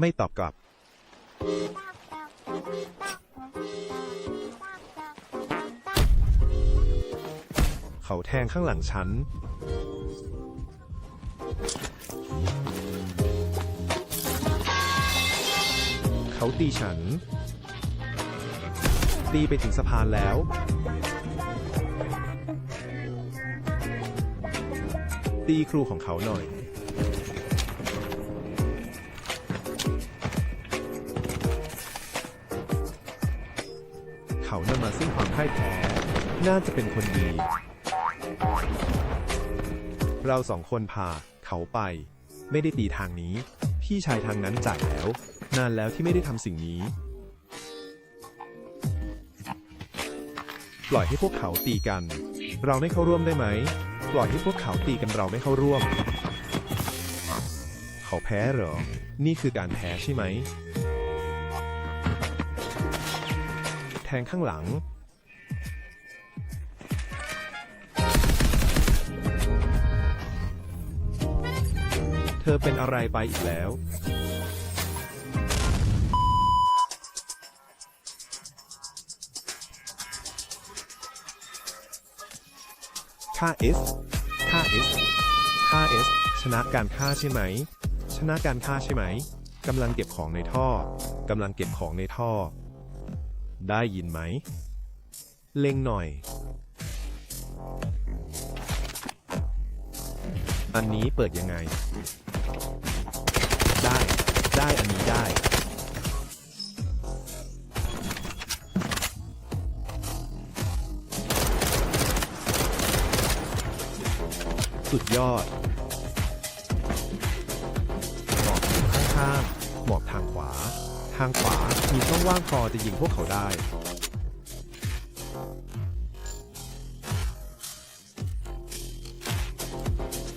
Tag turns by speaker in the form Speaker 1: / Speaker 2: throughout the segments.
Speaker 1: ไม่ตอบกลับ เขาแทงข้างหลังฉัน เขาตีฉัน ตีไปถึงสะพานแล้วตีครูของเขาหน่อย มาซึ่งความพ่ายแพ้ น่าจะเป็นคนดี เราสองคนพาเขาไป ไม่ได้ตีทางนี้ พี่ชายทางนั้นจ่ายแล้ว นานแล้วที่ไม่ได้ทำสิ่งนี้ ปล่อยให้พวกเขาตีกัน เราไม่เข้าร่วมได้ไหม ปล่อยให้พวกเขาตีกันเราไม่เข้าร่วม เขาแพ้เหรอ นี่คือการแพ้ใช่ไหม แทงข้างหลัง เธอเป็นอะไรไปอีกแล้ว ค่า S ค่า S ค่า S ชนะการฆ่าใช่ไหม ชนะการฆ่าใช่ไหม กำลังเก็บของในท่อ กำลังเก็บของในท่อ ได้ยินไหม เล็งหน่อย อันนี้เปิดยังไง ได้ ได้อันนี้ได้ สุดยอด หมอบข้างๆหมอบทางขวา ทางขวามีช่องว่างพอจะยิงพวกเขาได้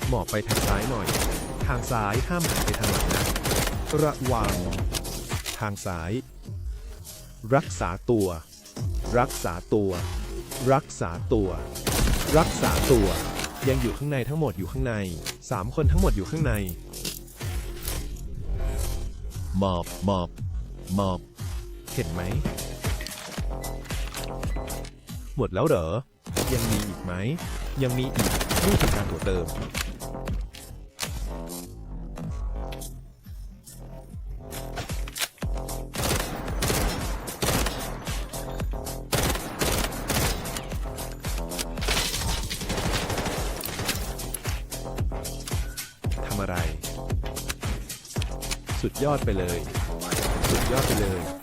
Speaker 1: หมอบไปทางซ้ายหน่อย ทางซ้ายห้ามหันไปทางหลังนะ ระวัง ทางซ้าย รักษาตัว รักษาตัว รักษาตัว รักษาตัว ยังอยู่ข้างในทั้งหมดอยู่ข้างในสามคนทั้งหมดอยู่ข้างในหมอบหมอบ หมอบ เห็นไหม หมดแล้วเหรอ ยังมีอีกไหม ยังมีอีกนี่คือการตัวเติม ทำอะไร สุดยอดไปเลย สุ